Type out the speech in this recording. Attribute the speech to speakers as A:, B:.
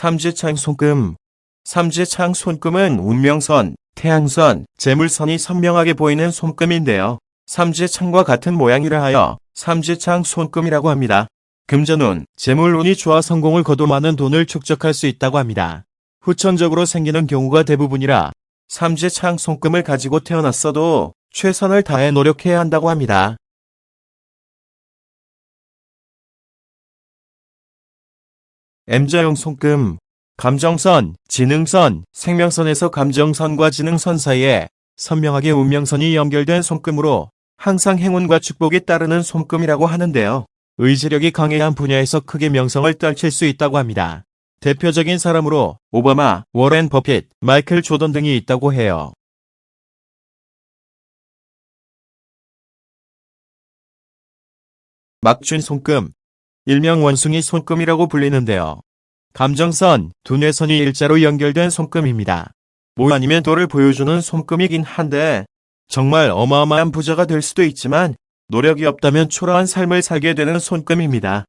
A: 삼지창 손금 삼지창 손금은 운명선, 태양선, 재물선이 선명하게 보이는 손금인데요. 삼지창과 같은 모양이라 하여 삼지창 손금이라고 합니다. 금전운, 재물운이 좋아 성공을 거둬 많은 돈을 축적할 수 있다고 합니다. 후천적으로 생기는 경우가 대부분이라 삼지창 손금을 가지고 태어났어도 최선을 다해 노력해야 한다고 합니다. M자형 손금 감정선, 지능선, 생명선에서 감정선과 지능선 사이에 선명하게 운명선이 연결된 손금으로 항상 행운과 축복이 따르는 손금이라고 하는데요. 의지력이 강해야 분야에서 크게 명성을 떨칠 수 있다고 합니다. 대표적인 사람으로 오바마, 워렌 버핏, 마이클 조던 등이 있다고 해요. 막준 손금 일명 원숭이 손금이라고 불리는데요. 감정선, 두뇌선이 일자로 연결된 손금입니다. 뭐 아니면 돌을 보여주는 손금이긴 한데 정말 어마어마한 부자가 될 수도 있지만 노력이 없다면 초라한 삶을 살게 되는 손금입니다.